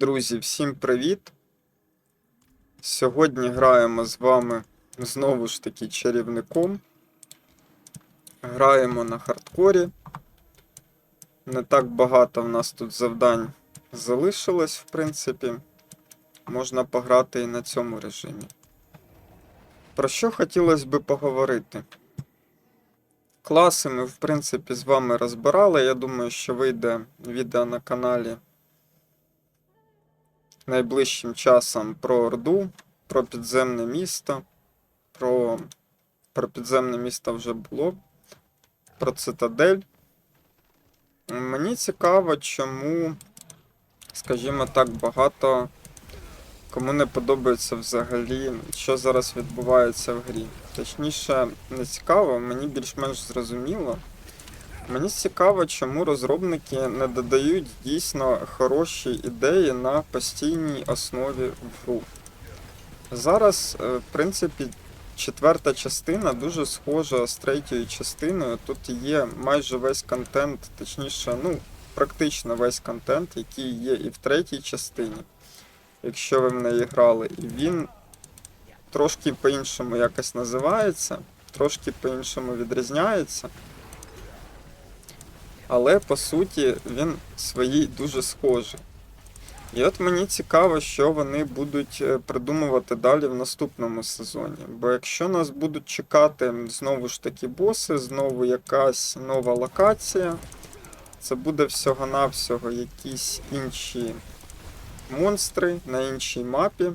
Друзі, всім привіт! Сьогодні граємо з вами знову ж таки чарівником. Граємо на хардкорі. Не так багато в нас тут завдань залишилось, в принципі. Можна пограти і на цьому режимі. Про що хотілося би поговорити? Класи ми, в принципі, з вами розбирали. Я думаю, що вийде відео на каналі найближчим часом про Орду, про підземне місто. Про, про підземне місто вже було. Про цитадель. Мені цікаво, чому, скажімо так, багато кому не подобається взагалі, що зараз відбувається в грі. Точніше, не цікаво, мені більш-менш зрозуміло. Мені цікаво, чому розробники не додають дійсно хороші ідеї на постійній основі в гру. Зараз, е, в принципі, четверта частина дуже схожа з третьою частиною. Тут є майже весь контент, точніше, ну, практично весь контент, який є і в третій частині, якщо ви в неї грали. І він трошки по-іншому якось називається, трошки по-іншому відрізняється. Але по суті він своїй дуже схожий. І от мені цікаво, що вони будуть е, придумувати далі в наступному сезоні. Бо якщо нас будуть чекати знову ж таки боси, знову якась нова локація, це буде всього-навсього якісь інші монстри на іншій мапі.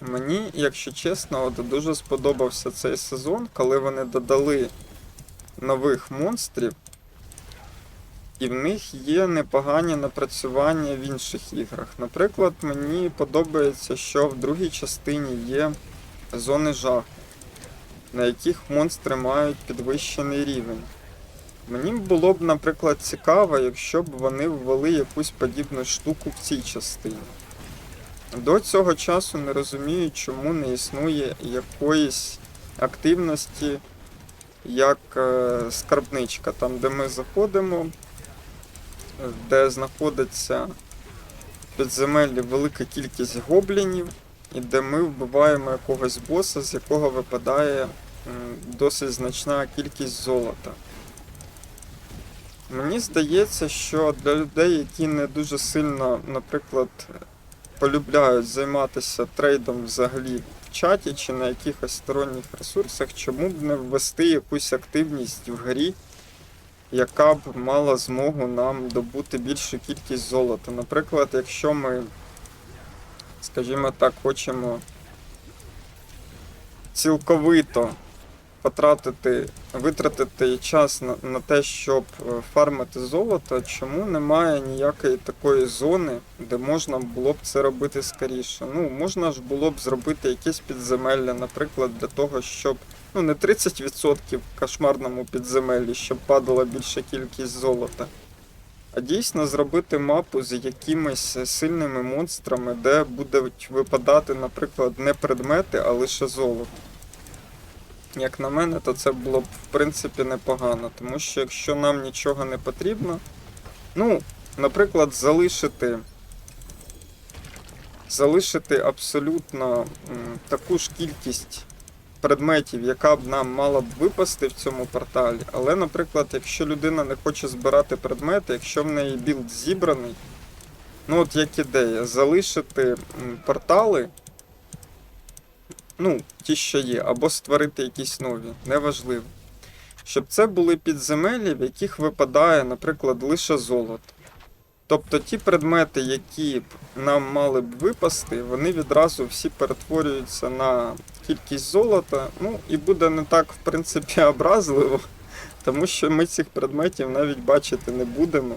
Мені, якщо чесно, от дуже сподобався цей сезон, коли вони додали нових монстрів. І в них є непогані напрацювання в інших іграх. Наприклад, мені подобається, що в другій частині є зони жаху, на яких монстри мають підвищений рівень. Мені було б, наприклад, цікаво, якщо б вони ввели якусь подібну штуку в цій частині. До цього часу не розумію, чому не існує якоїсь активності, як е, скарбничка, там, де ми заходимо де знаходиться в підземеллі велика кількість гоблінів, і де ми вбиваємо якогось боса, з якого випадає досить значна кількість золота. Мені здається, що для людей, які не дуже сильно, наприклад, полюбляють займатися трейдом взагалі в чаті чи на якихось сторонніх ресурсах, чому б не ввести якусь активність в грі, яка б мала змогу нам добути більшу кількість золота. Наприклад, якщо ми, скажімо так, хочемо цілковито потратити, витратити час на, на те, щоб е, фармити золото, чому немає ніякої такої зони, де можна було б це робити скоріше? Ну, можна ж було б зробити якесь підземелля, наприклад, для того, щоб ну не 30% в кошмарному підземеллі, щоб падала більша кількість золота. А дійсно зробити мапу з якимись сильними монстрами, де будуть випадати, наприклад, не предмети, а лише золото. Як на мене, то це було б в принципі непогано, тому що якщо нам нічого не потрібно, ну, наприклад, залишити залишити абсолютно м, таку ж кількість предметів, яка б нам мала б випасти в цьому порталі. Але, наприклад, якщо людина не хоче збирати предмети, якщо в неї білд зібраний, ну от як ідея, залишити портали, ну, ті, що є, або створити якісь нові, неважливо. Щоб це були підземелі, в яких випадає, наприклад, лише золото. Тобто ті предмети, які нам мали б випасти, вони відразу всі перетворюються на кількість золота. Ну і буде не так, в принципі, образливо, тому що ми цих предметів навіть бачити не будемо.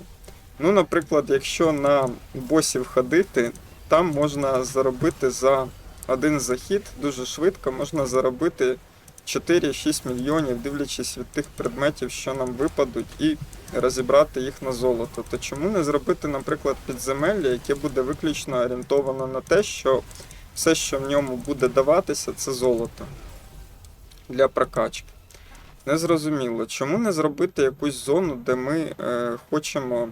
Ну, наприклад, якщо на босів ходити, там можна заробити за один захід дуже швидко, можна заробити 4-6 мільйонів, дивлячись від тих предметів, що нам випадуть, і розібрати їх на золото. То чому не зробити, наприклад, підземелля, яке буде виключно орієнтовано на те, що все, що в ньому буде даватися, це золото для прокачки. Незрозуміло, чому не зробити якусь зону, де ми е, хочемо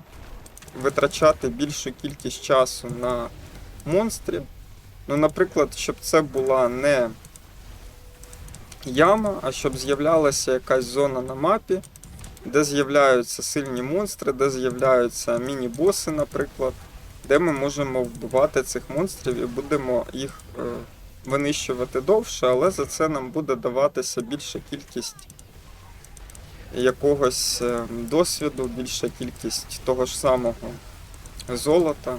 витрачати більшу кількість часу на монстрів. Ну, наприклад, щоб це була не яма, а щоб з'являлася якась зона на мапі, де з'являються сильні монстри, де з'являються міні-боси, наприклад, де ми можемо вбивати цих монстрів і будемо їх е, винищувати довше, але за це нам буде даватися більша кількість якогось е, досвіду, більша кількість того ж самого золота.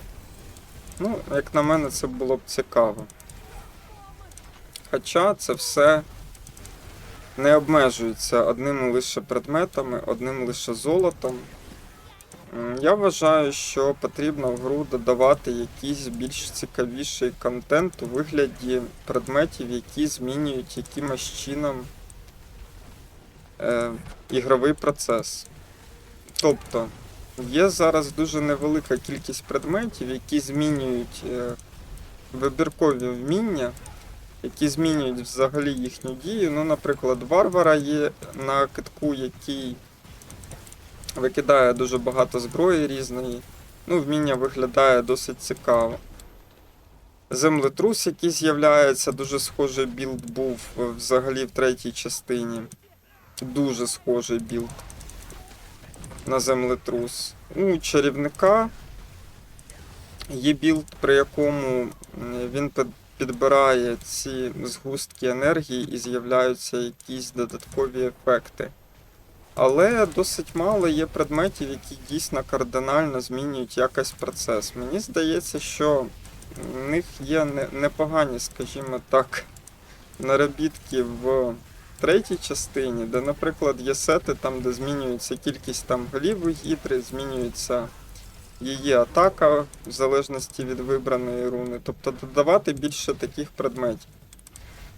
Ну, як на мене, це було б цікаво. Хоча це все не обмежується одним лише предметами, одним лише золотом. Я вважаю, що потрібно в гру додавати якийсь більш цікавіший контент у вигляді предметів, які змінюють якимось чином е, ігровий процес. Тобто, є зараз дуже невелика кількість предметів, які змінюють е, вибіркові вміння, які змінюють взагалі їхню дію. Ну, наприклад, варвара є на китку, який викидає дуже багато зброї різної. Ну, вміння виглядає досить цікаво. Землетрус, який з'являється, дуже схожий білд був взагалі в третій частині. Дуже схожий білд на землетрус. У чарівника є білд, при якому він підбирає ці згустки енергії і з'являються якісь додаткові ефекти. Але досить мало є предметів, які дійсно кардинально змінюють якось процес. Мені здається, що в них є непогані, скажімо так, наробітки в третій частині, де, наприклад, є сети, там, де змінюється кількість там голів у гідри, змінюється її атака в залежності від вибраної руни. Тобто додавати більше таких предметів.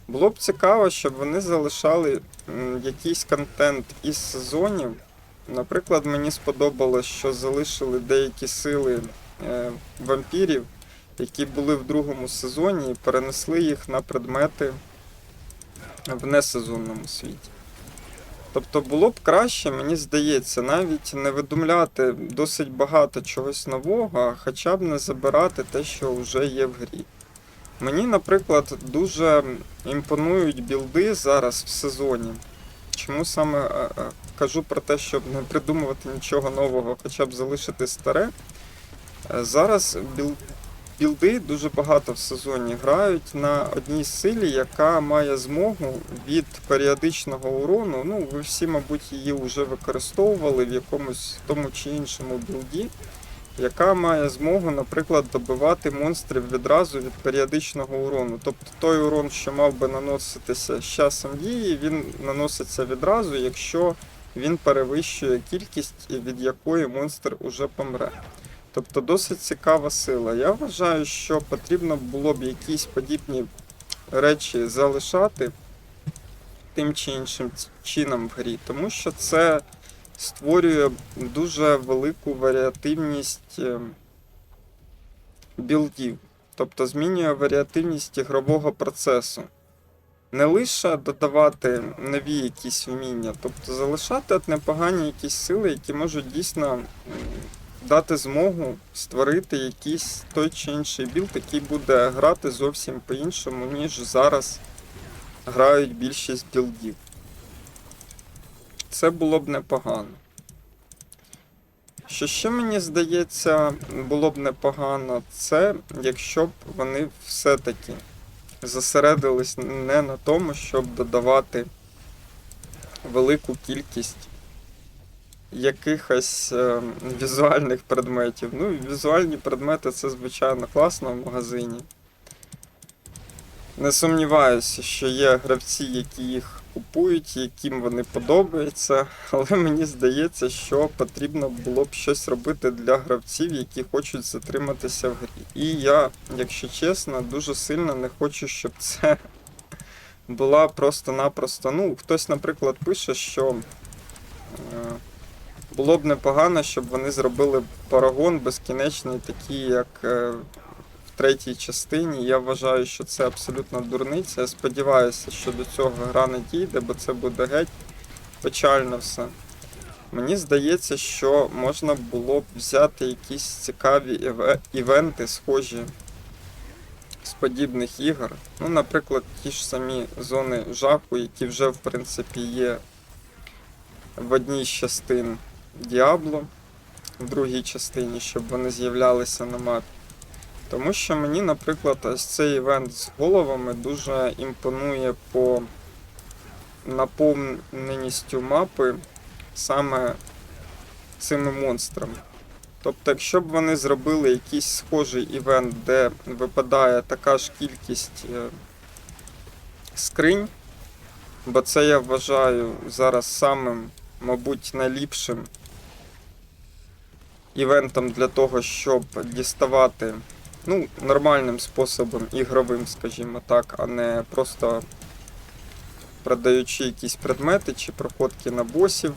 Було б цікаво, щоб вони залишали якийсь контент із сезонів. Наприклад, мені сподобалось, що залишили деякі сили е, вампірів, які були в другому сезоні, і перенесли їх на предмети в несезонному світі. Тобто було б краще, мені здається, навіть не видумляти досить багато чогось нового, а хоча б не забирати те, що вже є в грі. Мені, наприклад, дуже імпонують білди зараз в сезоні. Чому саме е, е, кажу про те, щоб не придумувати нічого нового, хоча б залишити старе. Е, Зараз білди дуже багато в сезоні грають на одній силі, яка має змогу від періодичного урону. Ну, ви всі, мабуть, її вже використовували в якомусь тому чи іншому білді, яка має змогу, наприклад, добивати монстрів відразу від періодичного урону. Тобто той урон, що мав би наноситися з часом дії, він наноситься відразу, якщо він перевищує кількість, від якої монстр уже помре. Тобто досить цікава сила. Я вважаю, що потрібно було б якісь подібні речі залишати тим чи іншим чином в грі, тому що це створює дуже велику варіативність е, білдів, тобто змінює варіативність ігрового процесу. Не лише додавати нові якісь вміння, тобто залишати непогані якісь сили, які можуть дійсно дати змогу створити якийсь той чи інший білд, який буде грати зовсім по-іншому, ніж зараз грають більшість білдів. Це було б непогано. Що ще мені здається, було б непогано, це якщо б вони все-таки зосередились не на тому, щоб додавати велику кількість якихось е, візуальних предметів. Ну, візуальні предмети це, звичайно, класно в магазині. Не сумніваюся, що є гравці, які їх купують, яким вони подобаються, але мені здається, що потрібно було б щось робити для гравців, які хочуть затриматися в грі. І я, якщо чесно, дуже сильно не хочу, щоб це була просто-напросто. Ну, хтось, наприклад, пише, що е, було б непогано, щоб вони зробили парагон безкінечний, такий, як е, в третій частині. Я вважаю, що це абсолютно дурниця. Я сподіваюся, що до цього гра не дійде, бо це буде геть печально все. Мені здається, що можна було б взяти якісь цікаві іве- івенти, схожі з подібних ігор. Ну, наприклад, ті ж самі зони жаху, які вже в принципі є в одній з частин Діабло, в другій частині, щоб вони з'являлися на мапі. Тому що мені, наприклад, ось цей івент з головами дуже імпонує по наповненістю мапи саме цими монстрами. Тобто, якщо б вони зробили якийсь схожий івент, де випадає така ж кількість е, скринь, бо це я вважаю зараз самим, мабуть, найліпшим івентом для того, щоб діставати ну, нормальним способом, ігровим, скажімо так, а не просто продаючи якісь предмети чи проходки на босів.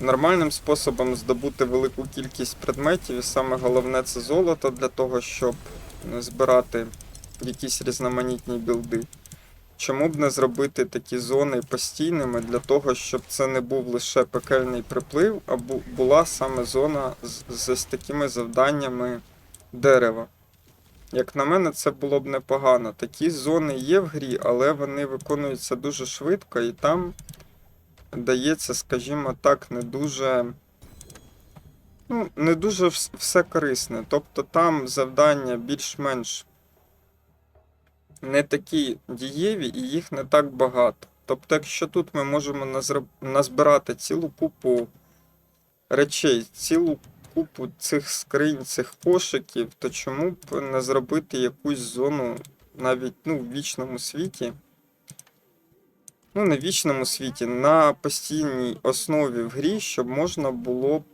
Нормальним способом здобути велику кількість предметів, і саме головне це золото для того, щоб е, збирати якісь різноманітні білди. Чому б не зробити такі зони постійними для того, щоб це не був лише пекельний приплив, а була саме зона з, з, такими завданнями дерева. Як на мене, це було б непогано. Такі зони є в грі, але вони виконуються дуже швидко, і там дається, скажімо так, не дуже. Ну, не дуже все корисне. Тобто там завдання більш-менш не такі дієві і їх не так багато. Тобто, якщо тут ми можемо назбирати цілу купу речей, цілу купу цих скринь, цих кошиків, то чому б не зробити якусь зону навіть ну, в вічному світі? Ну, в вічному світі, на постійній основі в грі, щоб можна було б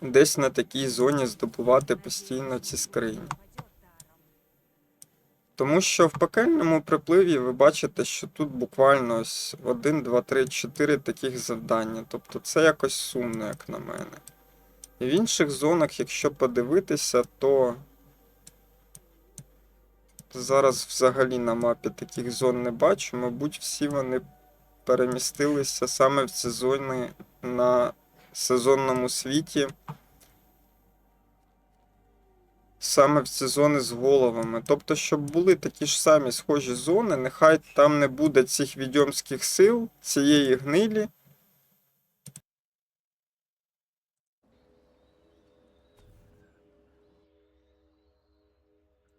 десь на такій зоні здобувати постійно ці скрині. Тому що в пекельному припливі ви бачите, що тут буквально ось 1, 2, 3, 4 таких завдання. Тобто це якось сумно, як на мене. І в інших зонах, якщо подивитися, то зараз взагалі на мапі таких зон не бачу. Мабуть, всі вони перемістилися саме в ці зони на сезонному світі. Саме в ці зони з головами. Тобто, щоб були такі ж самі схожі зони, нехай там не буде цих відьомських сил, цієї гнилі.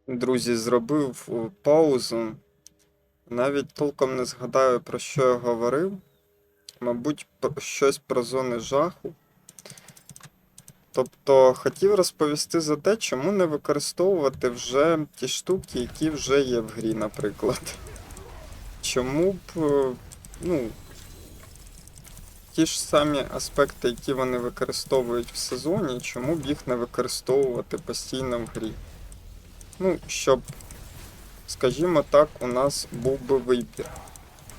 Друзі, зробив паузу. Навіть толком не згадаю, про що я говорив. Мабуть, про щось про зони жаху. Тобто хотів розповісти за те, чому не використовувати вже ті штуки, які вже є в грі, наприклад. Чому б, е, ну, ті ж самі аспекти, які вони використовують в сезоні, чому б їх не використовувати постійно в грі? Ну, щоб, скажімо так, у нас був би вибір.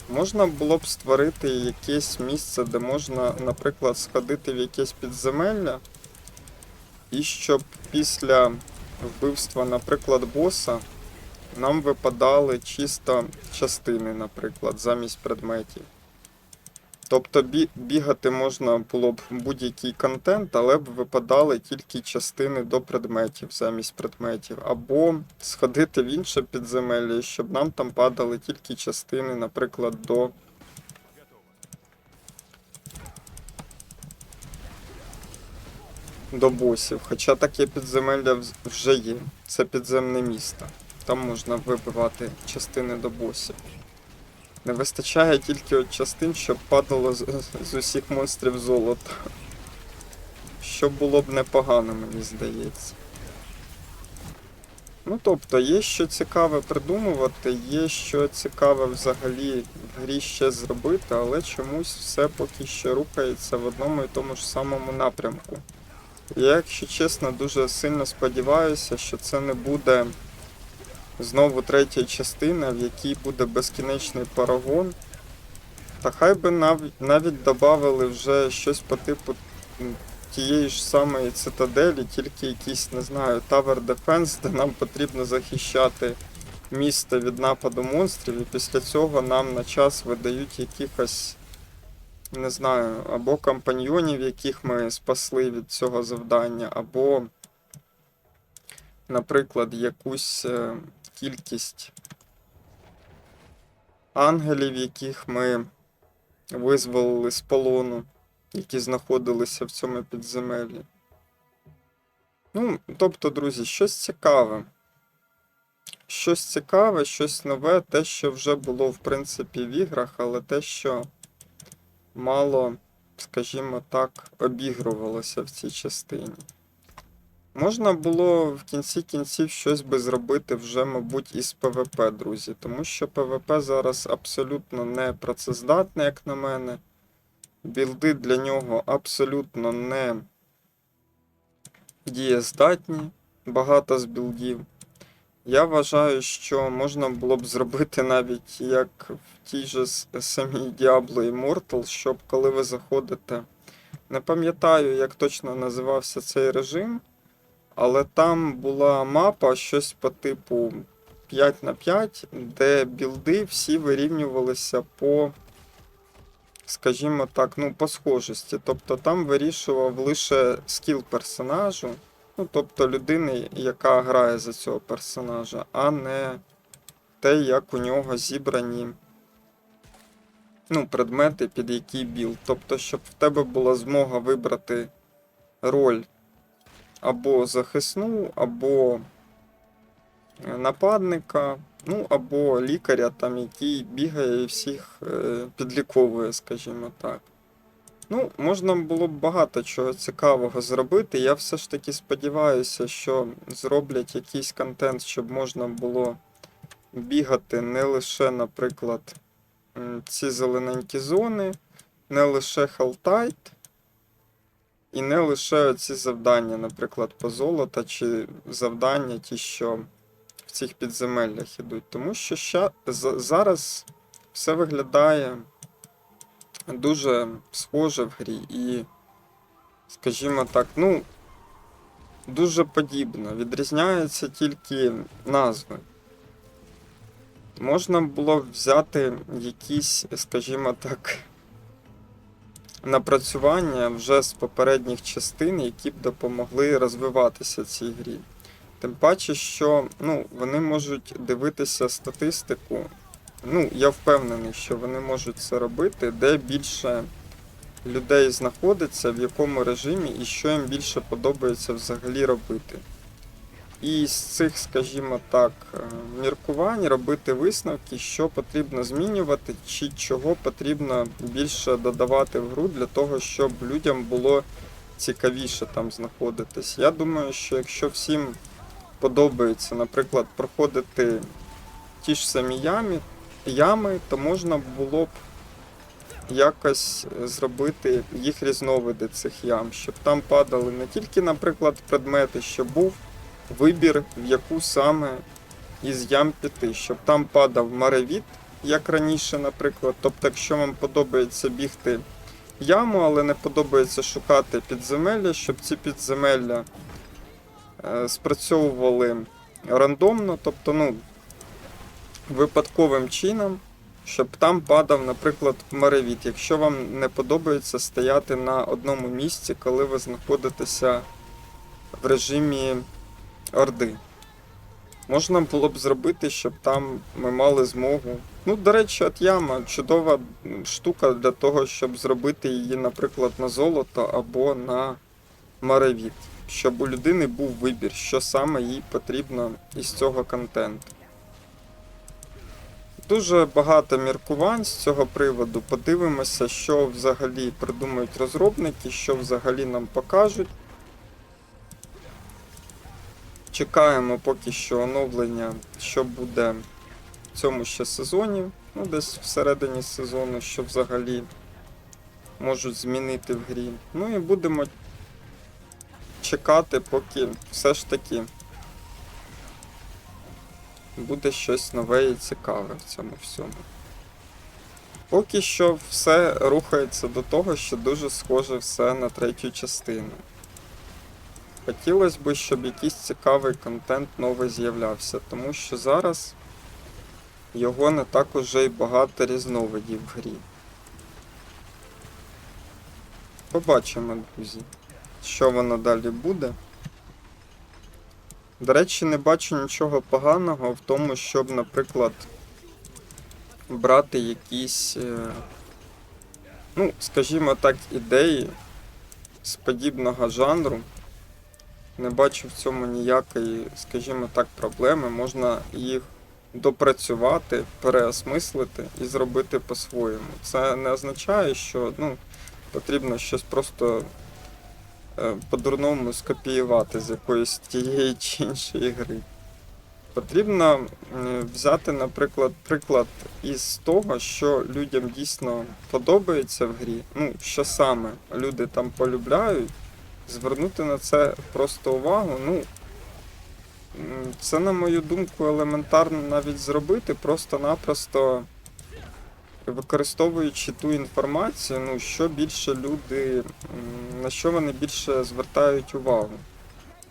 Можна було б створити якесь місце, де можна, наприклад, сходити в якесь підземелля, і щоб після вбивства, наприклад, боса, нам випадали чисто частини, наприклад, замість предметів. Тобто бігати можна було б будь-який контент, але б випадали тільки частини до предметів замість предметів. Або сходити в інше підземелля, щоб нам там падали тільки частини, наприклад, до до босів. Хоча таке підземелля вже є. Це підземне місто. Там можна вибивати частини до босів. Не вистачає тільки от частин, щоб падало з, з усіх монстрів золото. Що було б непогано, мені здається. Ну тобто, є що цікаве придумувати, є що цікаве взагалі в грі ще зробити, але чомусь все поки що рухається в одному і тому ж самому напрямку. Я, якщо чесно, дуже сильно сподіваюся, що це не буде знову третя частина, в якій буде безкінечний парагон. Та хай би навіть, навіть додали вже щось по типу тієї ж самої цитаделі, тільки якийсь, не знаю, Tower Defense, де нам потрібно захищати місто від нападу монстрів, і після цього нам на час видають якихось не знаю, або компаньйонів, яких ми спасли від цього завдання, або, наприклад, якусь е, кількість ангелів, яких ми визволили з полону, які знаходилися в цьому підземеллі. Ну, тобто, друзі, щось цікаве. Щось цікаве, щось нове, те, що вже було, в принципі, в іграх, але те, що мало, скажімо так, обігрувалося в цій частині. Можна було в кінці кінців щось би зробити вже, мабуть, із ПВП, друзі, тому що ПВП зараз абсолютно не працездатне, як на мене. Білди для нього абсолютно не дієздатні, багато з білдів. Я вважаю, що можна було б зробити навіть як в тій же самій Diablo Immortal, щоб коли ви заходите. Не пам'ятаю, як точно називався цей режим, але там була мапа щось по типу 5 на 5, де білди всі вирівнювалися по, скажімо так, ну, по схожості. Тобто там вирішував лише скіл персонажу. Ну, тобто людини, яка грає за цього персонажа, а не те, як у нього зібрані ну, предмети, під який білд. Тобто, щоб в тебе була змога вибрати роль або захисну, або е, нападника, ну, або лікаря, там, який бігає і всіх е, підліковує, скажімо так. Ну, можна було б багато чого цікавого зробити. Я все ж таки сподіваюся, що зроблять якийсь контент, щоб можна було бігати не лише, наприклад, ці зелененькі зони, не лише Helltide, і не лише ці завдання, наприклад, по золота, чи завдання, ті, що в цих підземеллях ідуть. Тому що ща, зараз все виглядає дуже схоже в грі і, скажімо так, ну, дуже подібно. Відрізняються тільки назви. Можна було б взяти якісь, скажімо так, напрацювання вже з попередніх частин, які б допомогли розвиватися цій грі. Тим паче, що ну, вони можуть дивитися статистику Ну, я впевнений, що вони можуть це робити, де більше людей знаходиться, в якому режимі і що їм більше подобається взагалі робити. І з цих, скажімо так, е, міркувань робити висновки, що потрібно змінювати, чи чого потрібно більше додавати в гру для того, щоб людям було цікавіше там знаходитись. Я думаю, що якщо всім подобається, наприклад, проходити ті ж самі ямі, ями, то можна було б якось зробити їх різновиди цих ям, щоб там падали не тільки, наприклад, предмети, щоб був вибір, в яку саме із ям піти, щоб там падав маревіт, як раніше, наприклад. Тобто, якщо вам подобається бігти яму, але не подобається шукати підземелля, щоб ці підземелля е, спрацьовували рандомно, тобто, ну, випадковим чином, щоб там падав, наприклад, маревіт. Якщо вам не подобається стояти на одному місці, коли ви знаходитеся в режимі Орди. Можна було б зробити, щоб там ми мали змогу. Ну, до речі, от яма чудова штука для того, щоб зробити її, наприклад, на золото або на маревіт. Щоб у людини був вибір, що саме їй потрібно із цього контенту. Дуже багато міркувань з цього приводу. Подивимося, що взагалі придумають розробники, що взагалі нам покажуть. Чекаємо поки що оновлення, що буде в цьому ще сезоні, ну десь всередині сезону, що взагалі можуть змінити в грі. Ну і будемо чекати, поки все ж таки буде щось нове і цікаве в цьому всьому. Поки що все рухається до того, що дуже схоже все на третю частину. Хотілося б, щоб якийсь цікавий контент новий з'являвся, тому що зараз його не так уже й багато різновидів в грі. Побачимо, друзі, що воно далі буде. До речі, не бачу нічого поганого в тому, щоб, наприклад, брати якісь, е, ну, скажімо так, ідеї з подібного жанру. Не бачу в цьому ніякої, скажімо так, проблеми. Можна їх допрацювати, переосмислити і зробити по-своєму. Це не означає, що ну, потрібно щось просто по-дурному скопіювати з якоїсь тієї чи іншої гри. Потрібно е, взяти, наприклад, приклад із того, що людям дійсно подобається в грі. Ну, що саме люди там полюбляють, звернути на це просто увагу. Ну, це, на мою думку, елементарно навіть зробити, просто-напросто використовуючи ту інформацію, ну, що більше люди, на що вони більше звертають увагу.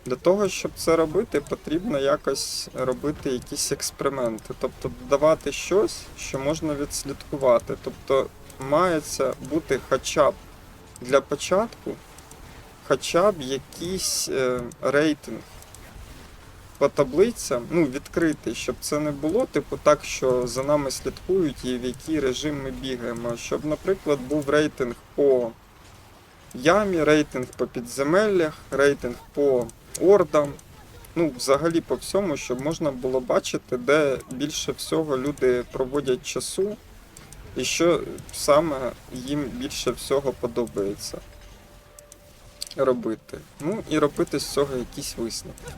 Для того, щоб це робити, потрібно якось робити якісь експерименти, тобто додавати щось, що можна відслідкувати. Тобто мається бути хоча б для початку, хоча б якийсь е, рейтинг по таблицям, ну, відкритий, щоб це не було, типу, так, що за нами слідкують і в який режим ми бігаємо. Щоб, наприклад, був рейтинг по ямі, рейтинг по підземеллях, рейтинг по ордам. Ну, взагалі по всьому, щоб можна було бачити, де більше всього люди проводять часу, і що саме їм більше всього подобається робити. Ну і робити з цього якісь висновки.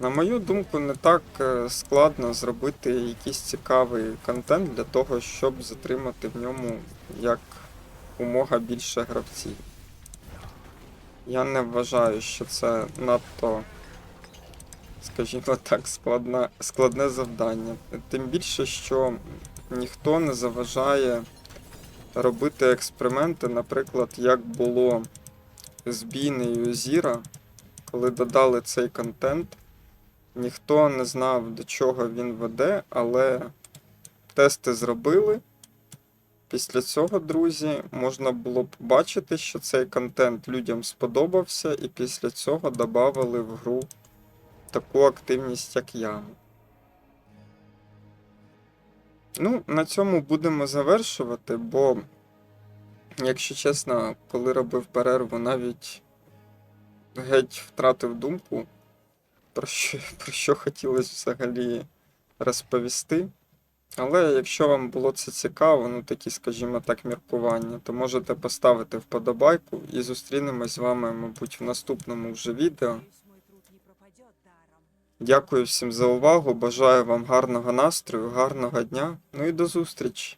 На мою думку, не так е, складно зробити якийсь цікавий контент для того, щоб затримати в ньому як умога більше гравців. Я не вважаю, що це надто, скажімо так, складне, складне завдання. Тим більше, що ніхто не заважає робити експерименти, наприклад, як було з бійнею Зіра, коли додали цей контент. Ніхто не знав, до чого він веде, але тести зробили. Після цього, друзі, можна було побачити, що цей контент людям сподобався, і після цього додали в гру таку активність, як я. Ну, на цьому будемо завершувати, бо, якщо чесно, коли робив перерву, навіть геть втратив думку, про що, про що хотілося взагалі розповісти. Але якщо вам було це цікаво, ну такі, скажімо так, міркування, то можете поставити вподобайку і зустрінемось з вами, мабуть, в наступному вже відео. Дякую всім за увагу. Бажаю вам гарного настрою, гарного дня. Ну і до зустрічі!